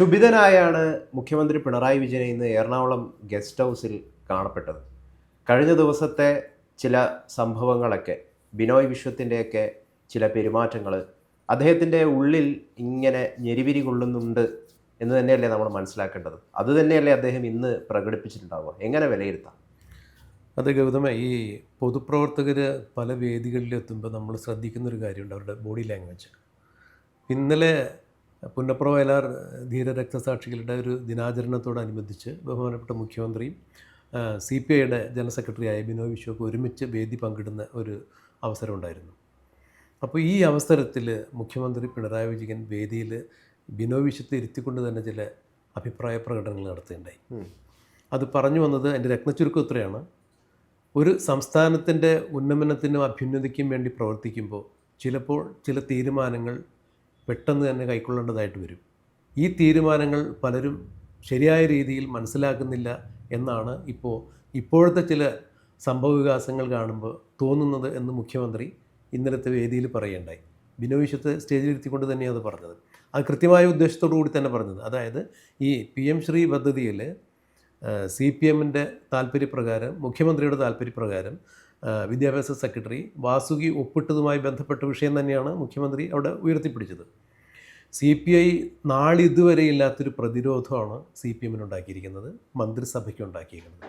ക്ഷുഭിതനായാണ് മുഖ്യമന്ത്രി പിണറായി വിജയൻ ഇന്ന് എറണാകുളം ഗസ്റ്റ് ഹൗസിൽ കാണപ്പെട്ടത്. കഴിഞ്ഞ ദിവസത്തെ ചില സംഭവങ്ങളൊക്കെ ബിനോയ് വിശ്വത്തിന്റെയൊക്കെ ചില പെരുമാറ്റങ്ങൾ അദ്ദേഹത്തിന്റെ ഉള്ളിൽ ഇങ്ങനെ ഞെരിവിരി കൊള്ളുന്നുണ്ട് എന്ന് തന്നെയല്ലേ നമ്മൾ മനസ്സിലാക്കേണ്ടത്. അത് തന്നെയല്ലേ അദ്ദേഹം ഇന്ന് പ്രകടിപ്പിച്ചിട്ടുണ്ടാവുക. എങ്ങനെ വിലയിരുത്താം? അത് ഗൗതമ ഈ പൊതുപ്രവർത്തകർ പല വേദികളിലെത്തുമ്പോൾ നമ്മൾ ശ്രദ്ധിക്കുന്നൊരു കാര്യമുണ്ട് അവരുടെ ബോഡി ലാംഗ്വേജ്. ഇന്നലെ പുന്നപ്ര വയലാർ ധീര രക്തസാക്ഷികളുടെ ഒരു ദിനാചരണത്തോടനുബന്ധിച്ച് ബഹുമാനപ്പെട്ട മുഖ്യമന്ത്രിയും സി പി ഐയുടെ ജനറൽ സെക്രട്ടറിയായ ബിനോയ് വിശ്വക്ക് ഒരുമിച്ച് വേദി പങ്കിടുന്ന ഒരു അവസരം ഉണ്ടായിരുന്നു അപ്പോൾ ഈ അവസരത്തിൽ മുഖ്യമന്ത്രി പിണറായി വിജയൻ വേദിയിൽ ബിനോയ് വിശ്വത്തെ ഇരുത്തിക്കൊണ്ട് തന്നെ ചില അഭിപ്രായ പ്രകടനങ്ങൾ നടത്തുകയുണ്ടായി. അത് പറഞ്ഞു വന്നത് എന്റെ രത്നച്ചുരുക്കം ഇത്രയാണ്. ഒരു സംസ്ഥാനത്തിന്റെ ഉന്നമനത്തിനും അഭ്യുന്നതിക്കും വേണ്ടി പ്രവർത്തിക്കുമ്പോൾ ചിലപ്പോൾ ചില തീരുമാനങ്ങൾ പെട്ടെന്ന് തന്നെ കൈക്കൊള്ളേണ്ടതായിട്ട് വരും. ഈ തീരുമാനങ്ങൾ പലരും ശരിയായ രീതിയിൽ മനസ്സിലാക്കുന്നില്ല എന്നാണ് ഇപ്പോൾ ഇപ്പോഴത്തെ ചില സംഭവവികാസങ്ങൾ കാണുമ്പോൾ തോന്നുന്നത് എന്ന് മുഖ്യമന്ത്രി ഇന്നലത്തെ വേദിയിൽ പറയുകയുണ്ടായി. ബിനോവിശ്വത്തെ സ്റ്റേജിലിരുത്തിക്കൊണ്ട് തന്നെയാണ് അത് പറഞ്ഞത്. അത് കൃത്യമായ ഉദ്ദേശത്തോടു കൂടി തന്നെ പറഞ്ഞത്. അതായത് ഈ പി എം ശ്രീ പദ്ധതിയിൽ സി പി എമ്മിന്റെ താല്പര്യപ്രകാരം മുഖ്യമന്ത്രിയുടെ താല്പര്യപ്രകാരം വിദ്യാഭ്യാസ സെക്രട്ടറി വാസുകി ഒപ്പിട്ടതുമായി ബന്ധപ്പെട്ട വിഷയം തന്നെയാണ് മുഖ്യമന്ത്രി അവിടെ ഉയർത്തിപ്പിടിച്ചത്. സി പി ഐ നാളിതുവരെ ഇല്ലാത്തൊരു പ്രതിരോധമാണ് സി പി എമ്മിന് ഉണ്ടാക്കിയിരിക്കുന്നത് മന്ത്രിസഭയ്ക്ക് ഉണ്ടാക്കിയിരിക്കുന്നത്.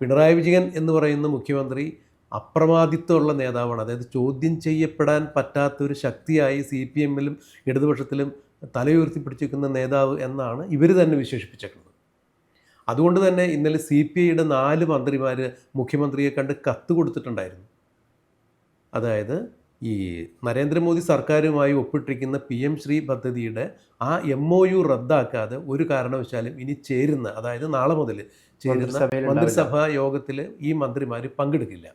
പിണറായി വിജയൻ എന്ന് പറയുന്ന മുഖ്യമന്ത്രി അപ്രമാദിത്വമുള്ള നേതാവാണ്. അതായത് ചോദ്യം ചെയ്യപ്പെടാൻ പറ്റാത്തൊരു ശക്തിയായി സി പി എമ്മിലും ഇടതുപക്ഷത്തിലും തലയുയർത്തിപ്പിടിച്ചിരിക്കുന്ന നേതാവ് എന്നാണ് ഇവർ തന്നെ വിശേഷിപ്പിച്ചേക്കുന്നത്. അതുകൊണ്ട് തന്നെ ഇന്നലെ സി പി ഐയുടെ നാല് മന്ത്രിമാർ മുഖ്യമന്ത്രിയെ കണ്ട് കത്ത് കൊടുത്തിട്ടുണ്ടായിരുന്നു. അതായത് ഈ നരേന്ദ്രമോദി സർക്കാരുമായി ഒപ്പിട്ടിരിക്കുന്ന പി എം ശ്രീ പദ്ധതിയുടെ ആ എം ഒ യു റദ്ദാക്കാതെ ഒരു കാരണവശാലും ഇനി ചേരുന്ന അതായത് നാളെ മുതൽ ചേരുന്ന മന്ത്രിസഭാ യോഗത്തിൽ ഈ മന്ത്രിമാർ പങ്കെടുക്കില്ല.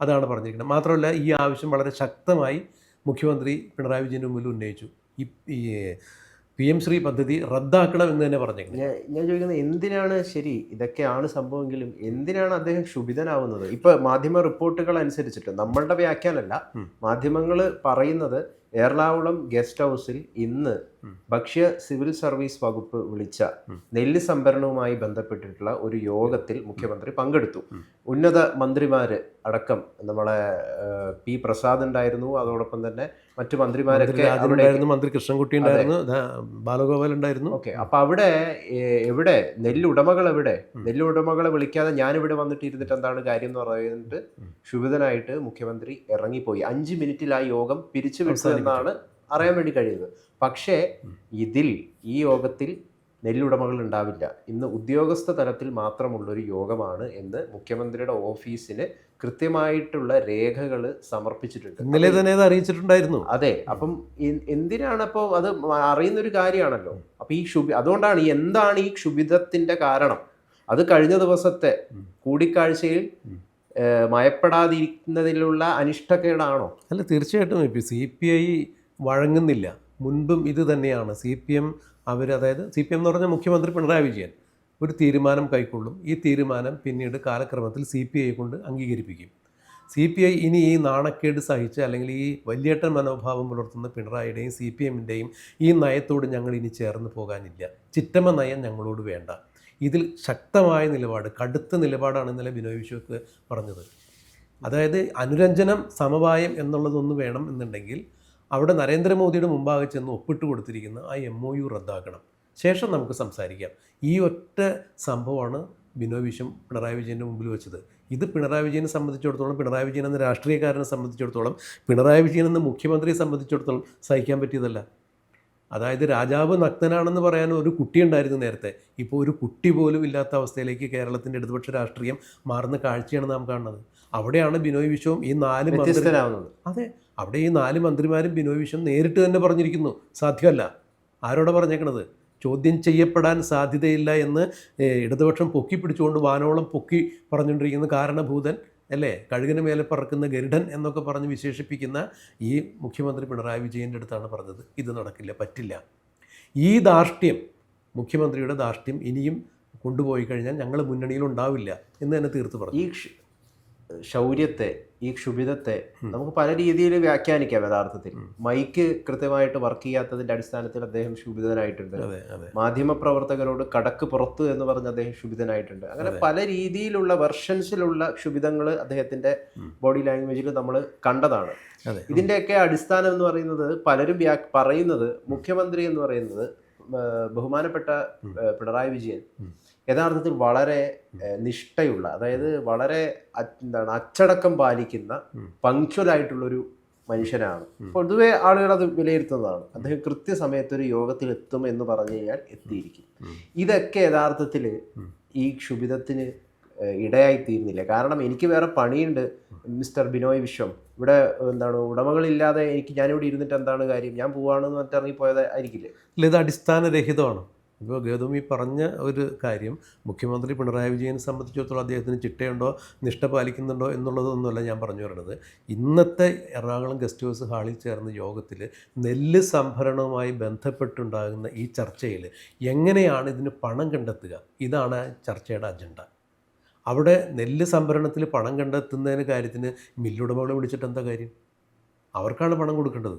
അതാണ് പറഞ്ഞിരിക്കുന്നത്. മാത്രമല്ല ഈ ആവശ്യം വളരെ ശക്തമായി മുഖ്യമന്ത്രി പിണറായി വിജയന് മുമ്പിൽ ഉന്നയിച്ചു. ഈ ഈ പി എം ശ്രീ പദ്ധതി റദ്ദാക്കണം എന്ന് തന്നെ പറഞ്ഞേക്കുന്നത് ഞാൻ ഞാൻ ചോദിക്കുന്നത് എന്തിനാണ് ശരി ഇതൊക്കെയാണ് സംഭവമെങ്കിലും എന്തിനാണ് അദ്ദേഹം ക്ഷുഭിതനാവുന്നത് ഇപ്പൊ മാധ്യമ റിപ്പോർട്ടുകൾ അനുസരിച്ചിട്ട് നമ്മളുടെ വ്യാഖ്യാനമല്ല മാധ്യമങ്ങൾ പറയുന്നത് എറണാകുളം ഗസ്റ്റ് ഹൗസിൽ ഇന്ന്. ഭക്ഷ്യ സിവിൽ സർവീസ് വകുപ്പ് വിളിച്ച. നെല്ല് സംഭരണവുമായി ബന്ധപ്പെട്ടിട്ടുള്ള ഒരു യോഗത്തിൽ മുഖ്യമന്ത്രി പങ്കെടുത്തു. ഉന്നത മന്ത്രിമാര് അടക്കം നമ്മളെ പി പ്രസാദ് ഉണ്ടായിരുന്നു. അതോടൊപ്പം തന്നെ മറ്റു മന്ത്രിമാരൊക്കെ മന്ത്രി കൃഷ്ണൻകുട്ടി ഉണ്ടായിരുന്നു ബാലഗോപാൽ ഉണ്ടായിരുന്നു. ഓക്കെ. അപ്പൊ അവിടെ എവിടെ? നെല്ലുടമകൾ എവിടെ. നെല്ലുടമകളെ വിളിക്കാതെ ഞാനിവിടെ വന്നിട്ട് ഇരുന്നിട്ട് എന്താണ് കാര്യം എന്ന് പറയുന്നത് ക്ഷുഭിതനായിട്ട് മുഖ്യമന്ത്രി ഇറങ്ങിപ്പോയി. അഞ്ച് മിനിറ്റിൽ ആ യോഗം അവസാനിപ്പിച്ചു. എന്നാണ് അറിയാൻ വേണ്ടി കഴിയുന്നത്. പക്ഷേ ഇതിൽ ഈ യോഗത്തിൽ നെല്ലുടമകൾ ഉണ്ടാവില്ല. ഇന്ന് ഉദ്യോഗസ്ഥ തലത്തിൽ മാത്രമുള്ളൊരു യോഗമാണ് എന്ന് മുഖ്യമന്ത്രിയുടെ ഓഫീസിന് കൃത്യമായിട്ടുള്ള രേഖകൾ സമർപ്പിച്ചിട്ടുണ്ട്. ഇന്നലെ തന്നെ അത് അറിയിച്ചിട്ടുണ്ടായിരുന്നു. അതെ അപ്പം എന്തിനാണ് അപ്പോൾ അത് അറിയുന്ന അറിയുന്നൊരു കാര്യമാണല്ലോ. അപ്പൊ ഈ ക്ഷുഭി അതുകൊണ്ടാണ് എന്താണ് ഈ ക്ഷുഭിതത്തിന്റെ കാരണം? അത് കഴിഞ്ഞ ദിവസത്തെ. കൂടിക്കാഴ്ചയിൽ മയപ്പെടാതിരിക്കുന്നതിലുള്ള അനിഷ്ടക്കേടാണോ? അല്ല തീർച്ചയായിട്ടും. ഇപ്പം സി പി ഐ വഴങ്ങുന്നില്ല. മുൻപും ഇത് തന്നെയാണ്. സി പി എം അവർ അതായത് സി പി എം എന്ന് പറഞ്ഞാൽ മുഖ്യമന്ത്രി പിണറായി വിജയൻ ഒരു തീരുമാനം കൈക്കൊള്ളും. ഈ തീരുമാനം പിന്നീട് കാലക്രമത്തിൽ സി പി ഐ കൊണ്ട് അംഗീകരിപ്പിക്കും. സി പി ഐ ഇനി ഈ നാണക്കേട് സഹിച്ച് അല്ലെങ്കിൽ ഈ വലിയേട്ടൻ മനോഭാവം പുലർത്തുന്ന പിണറായിയുടെയും സി പി എമ്മിന്റെയും ഈ നയത്തോട് ഞങ്ങൾ ഇനി ചേർന്ന് പോകാനില്ല. ചിറ്റമ്മ നയം ഞങ്ങളോട് വേണ്ട. ഇതിൽ ശക്തമായ നിലപാട് കടുത്ത നിലപാടാണ് ഇന്നലെ ബിനോയ് വിശ്വക്ക് പറഞ്ഞത്. അതായത് അനുരഞ്ജനം സമവായം എന്നുള്ളതൊന്നും വേണം എന്നുണ്ടെങ്കിൽ അവിടെ നരേന്ദ്രമോദിയുടെ മുമ്പാകെ ചെന്ന് ഒപ്പിട്ട് കൊടുത്തിരിക്കുന്ന ആ എം ഒ യു റദ്ദാക്കണം. ശേഷം നമുക്ക് സംസാരിക്കാം. ഈ ഒറ്റ സംഭവമാണ് ബിനോയ് വിശ്വം പിണറായി വിജയന്റെ മുമ്പിൽ വെച്ചത്. ഇത് പിണറായി വിജയനെ സംബന്ധിച്ചിടത്തോളം പിണറായി വിജയൻ എന്ന രാഷ്ട്രീയക്കാരനെ സംബന്ധിച്ചിടത്തോളം പിണറായി വിജയൻ എന്ന മുഖ്യമന്ത്രിയെ സംബന്ധിച്ചിടത്തോളം സഹിക്കാൻ പറ്റിയതല്ല. അതായത് രാജാവ് നഗ്നനാണെന്ന് പറയാൻ ഒരു കുട്ടി ഉണ്ടായിരുന്നു നേരത്തെ. ഇപ്പോൾ ഒരു കുട്ടി പോലും ഇല്ലാത്ത അവസ്ഥയിലേക്ക് കേരളത്തിന്റെ ഇടതുപക്ഷ രാഷ്ട്രീയം മാറുന്ന കാഴ്ചയാണ് നാം കാണുന്നത്. അവിടെയാണ് ബിനോയ് വിശ്വവും ഈ നാല് മന്ത്രി അതെ. അവിടെ ഈ നാല് മന്ത്രിമാരും ബിനോയ് വിശ്വം നേരിട്ട് തന്നെ പറഞ്ഞിരിക്കുന്നു. സാധ്യമല്ല. ആരോടെ പറഞ്ഞേക്കണത്? ചോദ്യം ചെയ്യപ്പെടാൻ സാധ്യതയില്ല എന്ന് ഇടതുപക്ഷം പൊക്കി പിടിച്ചുകൊണ്ട് വാനോളം പൊക്കി പറഞ്ഞുകൊണ്ടിരിക്കുന്ന കാരണഭൂതൻ അല്ലേ? കഴുകിന് മേലെ പറക്കുന്ന ഗരുഡൻ എന്നൊക്കെ പറഞ്ഞ് വിശേഷിപ്പിക്കുന്ന ഈ മുഖ്യമന്ത്രി പിണറായി വിജയന്റെ അടുത്താണ് പറഞ്ഞത്. ഇത് നടക്കില്ല പറ്റില്ല. ഈ ധാർഷ്ട്യം മുഖ്യമന്ത്രിയുടെ ധാർഷ്ട്യം ഇനിയും കൊണ്ടുപോയി കഴിഞ്ഞാൽ ഞങ്ങൾ മുന്നണിയിൽ ഉണ്ടാവില്ല എന്ന് തന്നെ തീർത്ത് പറഞ്ഞു. ഈ ശൗര്യത്തെ ഈ ക്ഷുഭിതത്തെ നമുക്ക് പല രീതിയിൽ വ്യാഖ്യാനിക്കാം യഥാർത്ഥത്തിൽ. മൈക്ക് കൃത്യമായിട്ട് വർക്ക് ചെയ്യാത്തതിന്റെ അടിസ്ഥാനത്തിൽ അദ്ദേഹം ക്ഷുഭിതനായിട്ടുണ്ട്. മാധ്യമ പ്രവർത്തകരോട് മാധ്യമപ്രവർത്തകരോട് കടക്ക് പുറത്ത് എന്ന് പറഞ്ഞ് അദ്ദേഹം ക്ഷുഭിതനായിട്ടുണ്ട്. അങ്ങനെ പല രീതിയിലുള്ള വെർഷൻസിലുള്ള ക്ഷുഭിതങ്ങൾ അദ്ദേഹത്തിന്റെ ബോഡി ലാംഗ്വേജിൽ നമ്മൾ കണ്ടതാണ്. ഇതിന്റെയൊക്കെ അടിസ്ഥാനം എന്ന് പറയുന്നത് പലരും പറയുന്നത് മുഖ്യമന്ത്രി എന്ന് പറയുന്നത് ബഹുമാനപ്പെട്ട പിണറായി വിജയൻ. യഥാർത്ഥത്തിൽ വളരെ നിഷ്ഠയുള്ള അതായത് വളരെ എന്താണ് അച്ചടക്കം പാലിക്കുന്ന പങ്ക്ച്വൽ ആയിട്ടുള്ളൊരു മനുഷ്യനാണ്. പൊതുവെ ആളുകൾ അത് വിലയിരുത്തുന്നതാണ്. അദ്ദേഹം കൃത്യസമയത്ത് ഒരു യോഗത്തിൽ എത്തും എന്ന് പറഞ്ഞു കഴിഞ്ഞാൽ എത്തിയിരിക്കും. ഇതൊക്കെ യഥാർത്ഥത്തിൽ ഈ ക്ഷുഭിതത്തിന് ഇടയായി തീരുന്നില്ല കാരണം എനിക്ക് വേറെ പണിയുണ്ട് മിസ്റ്റർ ബിനോയ് വിശ്വം. ഇവിടെ എന്താണ് ഉടമകളില്ലാതെ എനിക്ക് ഞാനിവിടെ ഇരുന്നിട്ട് എന്താണ് കാര്യം? ഞാൻ പോവാണെന്ന് മറ്റിറങ്ങി ഇറങ്ങിപ്പോയത് ആയിരിക്കില്ലേ? ഇത് അടിസ്ഥാനരഹിതമാണ്. ഇപ്പോൾ ഗൗതമി പറഞ്ഞ ഒരു കാര്യം മുഖ്യമന്ത്രി പിണറായി വിജയനെ സംബന്ധിച്ചിടത്തോളം അദ്ദേഹത്തിന് ചിട്ടയുണ്ടോ നിഷ്ഠ പാലിക്കുന്നുണ്ടോ എന്നുള്ളതൊന്നുമല്ല ഞാൻ പറഞ്ഞു വരുന്നത് ഇന്നത്തെ എറണാകുളം ഗസ്റ്റ് ഹൗസ് ഹാളിൽ ചേർന്ന യോഗത്തിൽ നെല്ല് സംഭരണവുമായി ബന്ധപ്പെട്ടുണ്ടാകുന്ന ഈ ചർച്ചയിൽ എങ്ങനെയാണ് ഇതിന് പണം കണ്ടെത്തുക? ഇതാണ് ചർച്ചയുടെ അജണ്ട. അവിടെ നെല്ല് സംഭരണത്തിൽ പണം കണ്ടെത്തുന്നതിന് കാര്യത്തിന് മില്ലുടമകളെ വിളിച്ചിട്ട് എന്താ കാര്യം? അവർക്കാണ് പണം കൊടുക്കേണ്ടത്.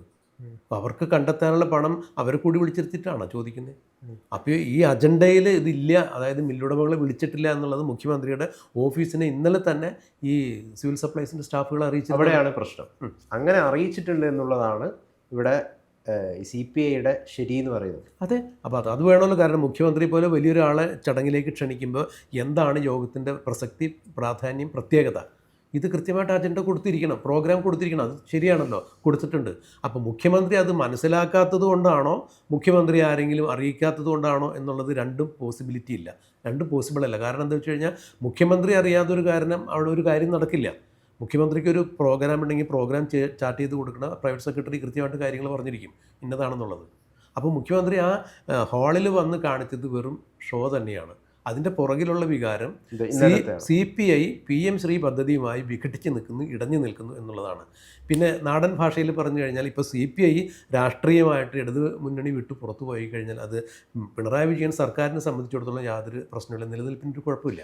അവർക്ക് കണ്ടെത്താനുള്ള പണം അവർ കൂടി വിളിച്ചിരുത്തിയിട്ടാണോ ചോദിക്കുന്നത് അപ്പോൾ ഈ അജണ്ടയിൽ ഇതില്ല അതായത് മില്ലുടമകളെ വിളിച്ചിട്ടില്ല എന്നുള്ളത് മുഖ്യമന്ത്രിയുടെ ഓഫീസിനെ ഇന്നലെ തന്നെ ഈ സിവിൽ സപ്ലൈസിന്റെ സ്റ്റാഫുകൾ അറിയിച്ചു അവിടെയാണ് പ്രശ്നം. അങ്ങനെ അറിയിച്ചിട്ടുണ്ട് എന്നുള്ളതാണ് ഇവിടെ സി പി ഐയുടെ ശരി എന്ന് പറയുന്നത്. അതെ. അപ്പോൾ അത് അത് വേണമല്ലോ. കാരണം മുഖ്യമന്ത്രി പോലെ വലിയൊരാളെ ചടങ്ങിലേക്ക് ക്ഷണിക്കുമ്പോൾ എന്താണ് യോഗത്തിന്റെ പ്രസക്തി പ്രാധാന്യം പ്രത്യേകത? ഇത് കൃത്യമായിട്ട് അജണ്ട കൊടുത്തിരിക്കണം പ്രോഗ്രാം കൊടുത്തിരിക്കണം അത് ശരിയാണല്ലോ കൊടുത്തിട്ടുണ്ട്. അപ്പോൾ മുഖ്യമന്ത്രി അത് മനസ്സിലാക്കാത്തത് കൊണ്ടാണോ മുഖ്യമന്ത്രി ആരെങ്കിലും അറിയിക്കാത്തത് കൊണ്ടാണോ എന്നുള്ളത് രണ്ടും പോസിബിലിറ്റി ഇല്ല. രണ്ടും പോസിബിൾ അല്ല. കാരണം എന്താ വെച്ച് കഴിഞ്ഞാൽ മുഖ്യമന്ത്രി അറിയാത്തൊരു കാരണം അവിടെ ഒരു കാര്യം നടക്കില്ല. മുഖ്യമന്ത്രിക്ക് ഒരു പ്രോഗ്രാം ഉണ്ടെങ്കിൽ പ്രോഗ്രാം ചാർട്ട് ചെയ്ത് കൊടുക്കണം പ്രൈവറ്റ് സെക്രട്ടറി കൃത്യമായിട്ട് കാര്യങ്ങൾ പറഞ്ഞിരിക്കും. ഇന്നതാണെന്നുള്ളത്. അപ്പോൾ മുഖ്യമന്ത്രി ആ ഹാളിൽ വന്ന് കാണിച്ചത് വെറും ഷോ തന്നെയാണ്. അതിന്റെ പുറകിലുള്ള വികാരം C P I P M Shri പദ്ധതിയുമായി വിഘടിച്ച് നിൽക്കുന്നു ഇടഞ്ഞു നിൽക്കുന്നു എന്നുള്ളതാണ്. പിന്നെ നാടൻ ഭാഷയിൽ പറഞ്ഞു കഴിഞ്ഞാൽ ഇപ്പോൾ സി പി ഐ രാഷ്ട്രീയമായിട്ട് ഇടത് മുന്നണി വിട്ട് പുറത്തു പോയി കഴിഞ്ഞാൽ അത് പിണറായി വിജയൻ സർക്കാരിനെ സംബന്ധിച്ചിടത്തോളം യാതൊരു പ്രശ്നമില്ല നിലനിൽപ്പിന് ഒരു കുഴപ്പമില്ല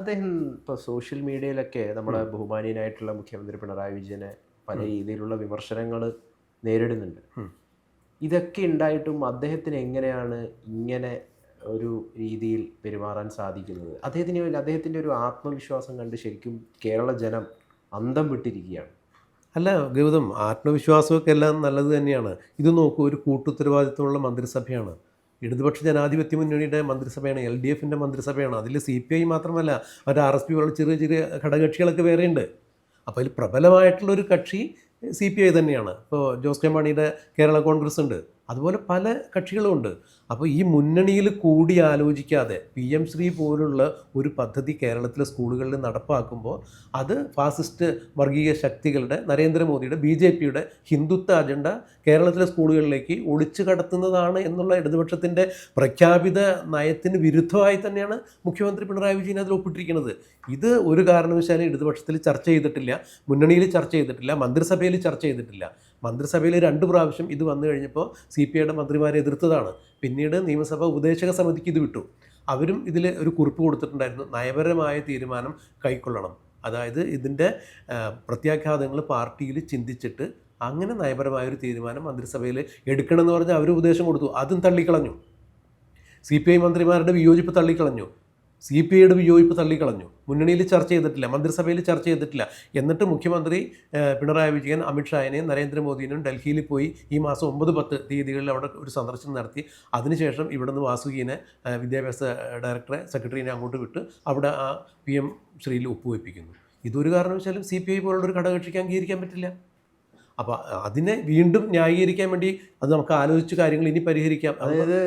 അദ്ദേഹം ഇപ്പോൾ സോഷ്യൽ മീഡിയയിലൊക്കെ നമ്മുടെ ബഹുമാനീയനായിട്ടുള്ള മുഖ്യമന്ത്രി പിണറായി വിജയനെ പല രീതിയിലുള്ള വിമർശനങ്ങൾ നേരിടുന്നുണ്ട്. ഇതൊക്കെ ഉണ്ടായിട്ടും അദ്ദേഹത്തിന് എങ്ങനെയാണ് ഇങ്ങനെ ഒരു രീതിയിൽ പെരുമാറാൻ സാധിക്കുന്നത്. അദ്ദേഹത്തിന് അദ്ദേഹത്തിന്റെ ഒരു ആത്മവിശ്വാസം കണ്ട് ശരിക്കും കേരള ജനം അന്തം വിട്ടിരിക്കുകയാണ്. അല്ല ഗൗതം ആത്മവിശ്വാസമൊക്കെ എല്ലാം നല്ലത് തന്നെയാണ്. ഇത് നോക്കൂ ഒരു കൂട്ടുത്തരവാദിത്വമുള്ള മന്ത്രിസഭയാണ്. ഇടതുപക്ഷ ജനാധിപത്യ മുന്നണിയുടെ മന്ത്രിസഭയാണ് എൽ ഡി എഫിന്റെ മന്ത്രിസഭയാണ്. അതിൽ സി പി ഐ മാത്രമല്ല ഒരു ആർ എസ് പി പോലുള്ള ചെറിയ ചെറിയ ഘടകകക്ഷികളൊക്കെ വേറെയുണ്ട്. അപ്പോൾ അതിൽ പ്രബലമായിട്ടുള്ളൊരു കക്ഷി സി പി ഐ തന്നെയാണ്. ഇപ്പോൾ ജോസ് കെ മാണിയുടെ കേരള കോൺഗ്രസ് ഉണ്ട്. അതുപോലെ പല കക്ഷികളുമുണ്ട്. അപ്പോൾ ഈ മുന്നണിയിൽ കൂടി ആലോചിക്കാതെ പി എം ശ്രീ പോലുള്ള ഒരു പദ്ധതി കേരളത്തിലെ സ്കൂളുകളിൽ നടപ്പാക്കുമ്പോൾ അത് ഫാസിസ്റ്റ് വർഗീയ ശക്തികളുടെ നരേന്ദ്രമോദിയുടെ ബി ജെ പിയുടെ ഹിന്ദുത്വ അജണ്ട കേരളത്തിലെ സ്കൂളുകളിലേക്ക് ഒളിച്ചു കടത്തുന്നതാണ് എന്നുള്ള ഇടതുപക്ഷത്തിന്റെ പ്രഖ്യാപിത നയത്തിന് വിരുദ്ധമായി തന്നെയാണ് മുഖ്യമന്ത്രി പിണറായി വിജയൻ അതിൽ ഒപ്പിട്ടിരിക്കുന്നത്. ഇത് ഒരു കാരണവശാലും ഇടതുപക്ഷത്തിൽ ചർച്ച ചെയ്തിട്ടില്ല മുന്നണിയിൽ ചർച്ച ചെയ്തിട്ടില്ല മന്ത്രിസഭയിൽ ചർച്ച ചെയ്തിട്ടില്ല. മന്ത്രിസഭയിൽ രണ്ട് പ്രാവശ്യം ഇത് വന്നു കഴിഞ്ഞപ്പോൾ സി പി ഐയുടെ മന്ത്രിമാരെ എതിർത്തതാണ്. പിന്നീട് നിയമസഭ ഉപദേശക സമിതിക്ക് ഇത് വിട്ടു. അവരും ഇതിൽ ഒരു കുറിപ്പ് കൊടുത്തിട്ടുണ്ടായിരുന്നു. നയപരമായ തീരുമാനം കൈക്കൊള്ളണം. അതായത് ഇതിന്റെ പ്രത്യാഘാതങ്ങൾ പാർട്ടിയിൽ ചിന്തിച്ചിട്ട് അങ്ങനെ നയപരമായ ഒരു തീരുമാനം മന്ത്രിസഭയിൽ എടുക്കണമെന്ന് പറഞ്ഞ് അവർ ഉപദേശം കൊടുത്തു. അതും തള്ളിക്കളഞ്ഞു. സി പി ഐ മന്ത്രിമാരുടെ വിയോജിപ്പ് തള്ളിക്കളഞ്ഞു. സി പി ഐയുടെ വിയോജിപ്പ് തള്ളിക്കളഞ്ഞു. മുന്നണിയിൽ ചർച്ച ചെയ്തിട്ടില്ല മന്ത്രിസഭയിൽ ചർച്ച ചെയ്തിട്ടില്ല. എന്നിട്ട് മുഖ്യമന്ത്രി പിണറായി വിജയൻ അമിത്ഷായനെയും നരേന്ദ്രമോദിനെയും ഡൽഹിയിൽ പോയി ഈ മാസം ഒമ്പത് പത്ത് തീയതികളിൽ അവിടെ ഒരു സന്ദർശനം നടത്തി. അതിനുശേഷം ഇവിടുന്ന് വാസുകീനെ വിദ്യാഭ്യാസ ഡയറക്ടറെ സെക്രട്ടറിനെ അങ്ങോട്ട് വിട്ട് അവിടെ ആ പി എം ശ്രീയിൽ ഒപ്പുവെപ്പിക്കുന്നു. ഇതൊരു കാരണവശാലും സി പി ഐ പോലുള്ള ഒരു ഘടകകക്ഷിക്ക് അംഗീകരിക്കാൻ പറ്റില്ല. അപ്പോൾ അതിനെ വീണ്ടും ന്യായീകരിക്കാൻ വേണ്ടി അത് നമുക്ക് ആലോചിച്ച് കാര്യങ്ങൾ ഇനി പരിഹരിക്കാം. അതായത്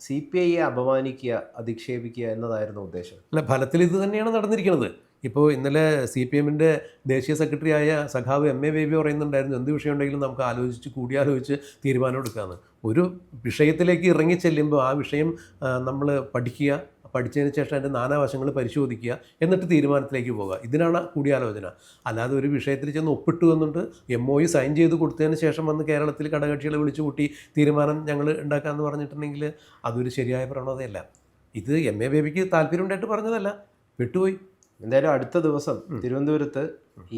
സി പി ഐയെ അപമാനിക്കുക അധിക്ഷേപിക്കുക എന്നതായിരുന്നു ഉദ്ദേശം. അല്ല ഫലത്തിൽ ഇത് തന്നെയാണ് നടന്നിരിക്കുന്നത്. ഇപ്പോൾ ഇന്നലെ സി പി എമ്മിന്റെ ദേശീയ സെക്രട്ടറി ആയ സഖാവ് എം എ ബേബി പറയുന്നുണ്ടായിരുന്നു എന്ത് വിഷയം ഉണ്ടെങ്കിലും നമുക്ക് ആലോചിച്ച് കൂടിയാലോചിച്ച് തീരുമാനം എടുക്കാമെന്ന് ഒരു വിഷയത്തിലേക്ക് ഇറങ്ങി ചെല്ലുമ്പോൾ ആ വിഷയം നമ്മൾ പഠിക്കുക പഠിച്ചതിന് ശേഷം അതിന്റെ നാനാവശങ്ങൾ പരിശോധിക്കുക എന്നിട്ട് തീരുമാനത്തിലേക്ക് പോകുക ഇതിനാണ് കൂടിയാലോചന. അല്ലാതെ ഒരു വിഷയത്തിൽ ചെന്ന് ഒപ്പിട്ടു എന്നുണ്ട് എം ഒ യു സൈൻ ചെയ്ത് കൊടുത്തതിന് ശേഷം വന്ന് കേരളത്തിൽ ഘടകകക്ഷികളെ വിളിച്ചു കൂട്ടി തീരുമാനം ഞങ്ങൾ ഉണ്ടാക്കാമെന്ന് പറഞ്ഞിട്ടുണ്ടെങ്കിൽ അതൊരു ശരിയായ പ്രവണതയല്ല. ഇത് എം എ ബേബിക്ക് താല്പര്യം ഉണ്ടായിട്ട് പറഞ്ഞതല്ല. വിട്ടുപോയി എന്തായാലും അടുത്ത ദിവസം തിരുവനന്തപുരത്ത്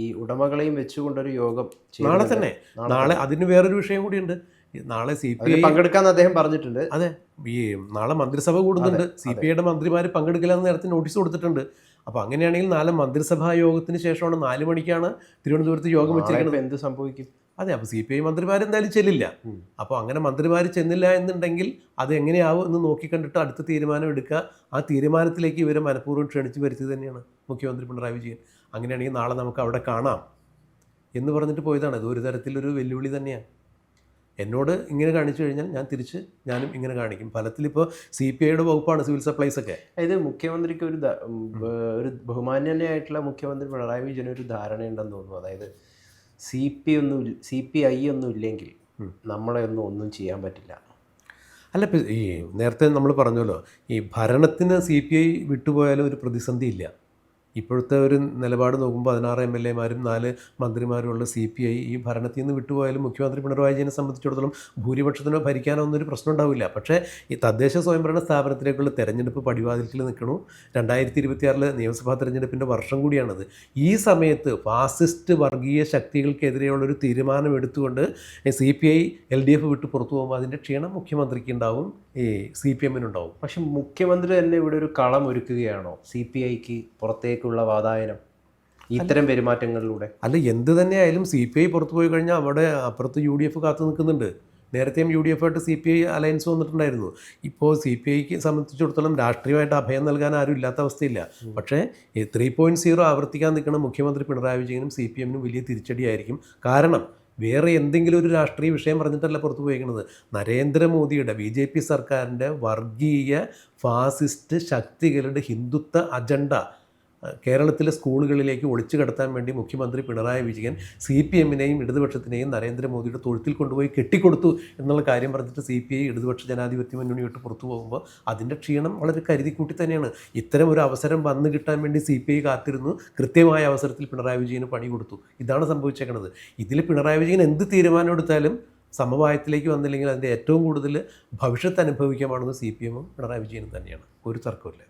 ഈ ഉടമകളെയും വെച്ചുകൊണ്ടൊരു യോഗം നാളെ തന്നെ. നാളെ അതിന് വേറൊരു വിഷയം കൂടിയുണ്ട്. നാളെ സി പി ഐ പങ്കെടുക്കാന്ന് അദ്ദേഹം പറഞ്ഞിട്ടുണ്ട്. അതെ. ഈ നാളെ മന്ത്രിസഭ കൂടുന്നുണ്ട്. സി പി ഐയുടെ മന്ത്രിമാർ പങ്കെടുക്കില്ലെന്ന് നേരത്തെ നോട്ടീസ് കൊടുത്തിട്ടുണ്ട്. അപ്പോൾ അങ്ങനെയാണെങ്കിൽ നാളെ മന്ത്രിസഭാ യോഗത്തിന് ശേഷമാണ് നാല് മണിക്കാണ് തിരുവനന്തപുരത്ത് യോഗം വെച്ചിരിക്കുന്നത്. എന്ത് സംഭവിക്കും? അതെ അപ്പോൾ സി പി ഐ മന്ത്രിമാർ എന്തായാലും ചെല്ലില്ല. അപ്പൊ അപ്പോൾ അങ്ങനെ മന്ത്രിമാർ ചെന്നില്ല എന്നുണ്ടെങ്കിൽ അത് എങ്ങനെയാവും എന്ന് നോക്കിക്കണ്ടിട്ട് അടുത്ത തീരുമാനം എടുക്കുക. ആ തീരുമാനത്തിലേക്ക് ഇവരെ മനഃപൂർവം ക്ഷണിച്ച് വരുത്തി തന്നെയാണ് മുഖ്യമന്ത്രി പിണറായി വിജയൻ. അങ്ങനെയാണെങ്കിൽ നാളെ നമുക്ക് അവിടെ കാണാം എന്ന് പറഞ്ഞിട്ട് പോയതാണ്. ഇത് ഒരു തരത്തിലൊരു വെല്ലുവിളി തന്നെയാണ്. എന്നോട് ഇങ്ങനെ കാണിച്ചു കഴിഞ്ഞാൽ ഞാൻ തിരിച്ച് ഞാനും ഇങ്ങനെ കാണിക്കും. ഫലത്തിലിപ്പോൾ സി പി ഐയുടെ വകുപ്പാണ് സിവിൽ സപ്ലൈസ് ഒക്കെ. അതായത് മുഖ്യമന്ത്രിക്ക് ഒരു ഒരു ബഹുമാന്യനായിട്ടുള്ള മുഖ്യമന്ത്രി പിണറായി വിജയൻ ഒരു ധാരണയുണ്ടെന്ന് തോന്നുന്നു. അതായത് സി പി ഒന്നും സി പി ഐ ഒന്നും ഇല്ലെങ്കിൽ നമ്മളെ ഒന്നും ഒന്നും ചെയ്യാൻ പറ്റില്ല. അല്ല ഈ നേരത്തെ നമ്മൾ പറഞ്ഞല്ലോ ഈ ഭരണത്തിന് സി പി ഐ വിട്ടുപോയാലും ഒരു പ്രതിസന്ധി ഇല്ല. ഇപ്പോഴത്തെ ഒരു നിലപാട് നോക്കുമ്പോൾ പതിനാറ് എം എൽ എമാരും നാല് മന്ത്രിമാരും ഉള്ള സി പി ഐ ഈ ഭരണത്തിൽ നിന്ന് വിട്ടുപോയാലും മുഖ്യമന്ത്രി പിണറായി വിജയനെ സംബന്ധിച്ചിടത്തോളം ഭൂരിപക്ഷത്തിനോ ഭരിക്കാനോ ഒന്നും ഒരു പ്രശ്നം ഉണ്ടാവില്ല. പക്ഷേ ഈ തദ്ദേശ സ്വയംഭരണ സ്ഥാപനത്തിലേക്കുള്ള തെരഞ്ഞെടുപ്പ് പടിവാതിൽക്കിൽ നിൽക്കണു. രണ്ടായിരത്തി ഇരുപത്തിയാറിലെ നിയമസഭാ തെരഞ്ഞെടുപ്പിന്റെ വർഷം കൂടിയാണത്. ഈ സമയത്ത് ഫാസിസ്റ്റ് വർഗീയ ശക്തികൾക്കെതിരെയുള്ളൊരു തീരുമാനം എടുത്തുകൊണ്ട് C P I L D F വിട്ട് പുറത്തു പോകുമ്പോൾ അതിന്റെ ക്ഷീണം മുഖ്യമന്ത്രിക്ക് ഉണ്ടാവും. ഈ സി പി എമ്മിനുണ്ടാവും. പക്ഷെ മുഖ്യമന്ത്രി തന്നെ ഇവിടെ ഒരു കളം ഒരുക്കുകയാണോ? സി പി ഐക്ക് പുറത്തേക്കുള്ള വാതായനം ഇത്തരം പെരുമാറ്റങ്ങളിലൂടെ? അല്ല എന്ത് തന്നെയായാലും സി പി ഐ പുറത്തു പോയി കഴിഞ്ഞാൽ അവിടെ അപ്പുറത്ത് യു ഡി എഫ് കാത്തു നിൽക്കുന്നുണ്ട്. നേരത്തെയും യു ഡി എഫ് ആയിട്ട് സി പി ഐ അലയൻസ് വന്നിട്ടുണ്ടായിരുന്നു. ഇപ്പോൾ സി പി ഐക്ക് സംബന്ധിച്ചിടത്തോളം രാഷ്ട്രീയമായിട്ട് അഭയം നൽകാൻ ആരും ഇല്ലാത്ത അവസ്ഥയില്ല. പക്ഷേ ഈ ത്രീ പോയിന്റ് സീറോ ആവർത്തിക്കാൻ നിൽക്കുന്ന മുഖ്യമന്ത്രി പിണറായി വിജയനും സി പി എമ്മിനും വലിയ തിരിച്ചടിയായിരിക്കും കാരണം വേറെ എന്തെങ്കിലും ഒരു രാഷ്ട്രീയ വിഷയം പറഞ്ഞിട്ടല്ല പുറത്തു പോയിരിക്കുന്നത് നരേന്ദ്രമോദിയുടെ ബി ജെ പി സർക്കാരിന്റെ വർഗീയ ഫാസിസ്റ്റ് ശക്തികളുടെ ഹിന്ദുത്വ അജണ്ട കേരളത്തിലെ സ്കൂളുകളിലേക്ക് ഒളിച്ചു കടത്താൻ വേണ്ടി മുഖ്യമന്ത്രി പിണറായി വിജയൻ സി പി എമ്മിനെയും ഇടതുപക്ഷത്തിനെയും നരേന്ദ്രമോദിയുടെ തൊഴുത്തിൽ കൊണ്ടുപോയി കെട്ടിക്കൊടുത്തു എന്നുള്ള കാര്യം പറഞ്ഞിട്ട് സി പി ഐ ഇടതുപക്ഷ ജനാധിപത്യ മുന്നണി വിട്ട് പുറത്തു പോകുമ്പോൾ അതിന്റെ ക്ഷീണം വളരെ കരുതിക്കൂട്ടി തന്നെയാണ്. ഇത്തരം ഒരു അവസരം വന്നു കിട്ടാൻ വേണ്ടി സി പി ഐ കാത്തിരുന്നു. കൃത്യമായ അവസരത്തിൽ പിണറായി വിജയന് പണി കൊടുത്തു. ഇതാണ് സംഭവിച്ചേക്കുന്നത് ഇതിൽ പിണറായി വിജയൻ എന്ത് തീരുമാനം എടുത്താലും സമവായത്തിലേക്ക് വന്നില്ലെങ്കിൽ അതിന്റെ ഏറ്റവും കൂടുതൽ ഭവിഷ്യത്ത് അനുഭവിക്കാമാണെന്ന് സി പി എമ്മും പിണറായി വിജയനും തന്നെയാണ്. ഒരു തർക്കമില്ല